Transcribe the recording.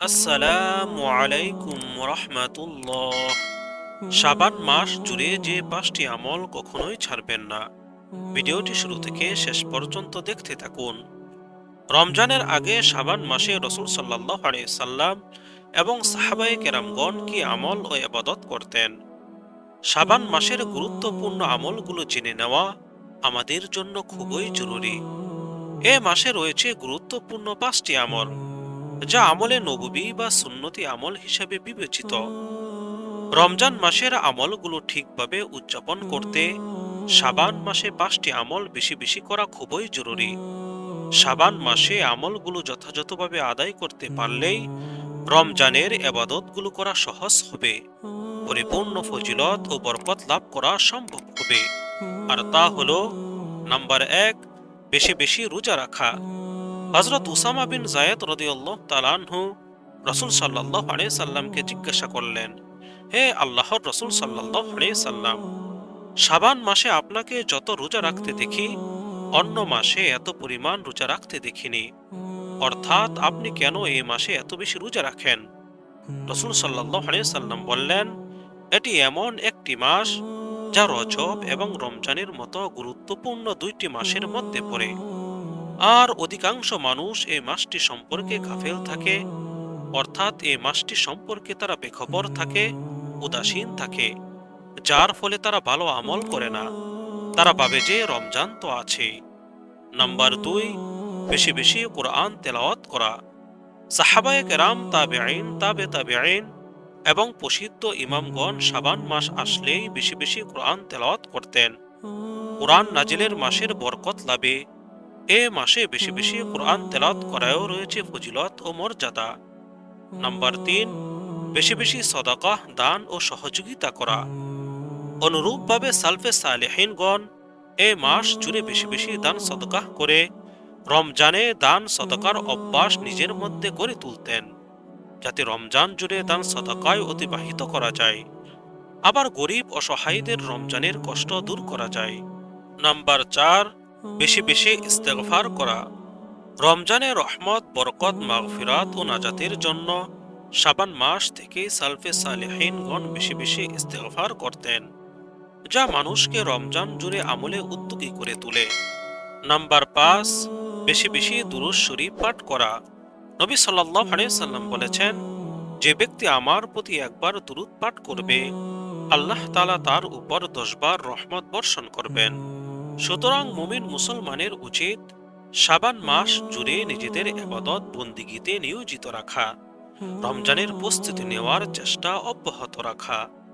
আসসালামু আলাইকুম রহমাতুল্লাহ শাবান মাস জুড়ে যে পাঁচটি আমল কখনোই ছাড়বেন না। ভিডিওটি শুরু থেকে শেষ পর্যন্ত দেখতে থাকুন। রমজানের আগে শাবান মাসে রসুল সাল্লাহ সাল্লাম এবং সাহাবাই কেরামগণ কি আমল ও আবাদত করতেন? শাবান মাসের গুরুত্বপূর্ণ আমলগুলো জেনে নেওয়া আমাদের জন্য খুবই জরুরি। এ মাসে রয়েছে গুরুত্বপূর্ণ পাঁচটি আমল। যা আমলে নববী বা সুন্নতি আমল হিসেবে বিবেচিত। রমজান মাসের আমলগুলো ঠিকভাবে উদযাপন করতে সাবান মাসে পাঁচটি আমল বেশি বেশি করা খুবই জরুরি। সাবান মাসে আমলগুলো যথাযথভাবে আদায় করতে পারলেই রমজানের এবাদতগুলো করা সহজ হবে, পরিপূর্ণ ফজিলত ও বরকত লাভ করা সম্ভব হবে। আর তা হল, নাম্বার এক, বেশি বেশি রোজা রাখা। হজরত উসামা বিন জায়দ রদিউল্লাহ তালানহু রসুল সাল্লাহ সাল্লামকে জিজ্ঞাসা করলেন, হে আল্লাহর রসুল সাল্লাহ সাল্লাম সাবান মাসে আপনাকে যত রোজা রাখতে দেখি, অন্য মাসে এত পরিমাণ রোজা রাখতে দেখিনি। অর্থাৎ আপনি কেন এই মাসে এত বেশি রোজা রাখেন? রসুল সাল্লাহ আলিয়া সাল্লাম বললেন, এটি এমন একটি মাস যা রজব এবং রমজানের মতো গুরুত্বপূর্ণ দুইটি মাসের মধ্যে পড়ে। আর অধিকাংশ মানুষ এই মাসটি সম্পর্কে গাফেল থাকে, অর্থাৎ এই মাসটি সম্পর্কে তারা বেখবর থাকে, উদাসীন থাকে, যার ফলে তারা ভালো আমল করে না। তারা ভাবে যে রমজান তো আছে। নাম্বার দুই, বেশি বেশি কোরআন তেলাওয়াত করা। সাহাবায়ে কেরাম তাবে আইন তাবে তাবে আইন এবং প্রসিদ্ধ ইমামগণ সাবান মাস আসলেই বেশি বেশি কোরআন তেলাওয়াত করতেন। কোরআন নাজিলের মাসের বরকত লাভে এ মাসে বেশি বেশি কোরআন তেলাওয়াত করায়ও রয়েছে ফজিলত ও মর্যাদা। নাম্বার তিন, বেশি বেশি সদাকাহ দান ও সহযোগিতা করা। অনুরূপভাবে সালফে সালেহিনগণ এ মাস জুড়ে বেশি বেশি দান সদকাহ করে, রমজানে দান সদকার অভ্যাস নিজের মধ্যে গড়ে তুলতেন, যাতে রমজান জুড়ে দান সদকায় অতিবাহিত করা যায়। আবার গরিব অসহায়ীদের রমজানের কষ্ট দূর করা যায়। নাম্বার চার বেশি বেশি ইস্তেগফার করা। রমজানের রহমত, বরকত, মাগফিরাত ও নাজাতের জন্য সাবান মাস থেকে সালফে সালেহিনগণ বেশি বেশি ইস্তেগফার করতেন, যা মানুষকে রমজান জুড়ে আমলে উদ্যোগী করে তোলে। নাম্বার পাঁচ, বেশি বেশি দুরুজ শরীফ পাঠ করা। নবী সাল্লাহ সাল্লাম বলেছেন, যে ব্যক্তি আমার প্রতি একবার দুরুদ পাঠ করবে, আল্লাহ তালা তার উপর দশবার রহমত বর্ষণ করবেন। সুতরাং মুমিন মুসলমানের উচিত সাবান মাস জুড়ে নিজেদের এবাদত বন্দিগিতে নিয়োজিত রাখা। রমজানের প্রস্তুতি নেওয়ার চেষ্টা অব্যাহত রাখা।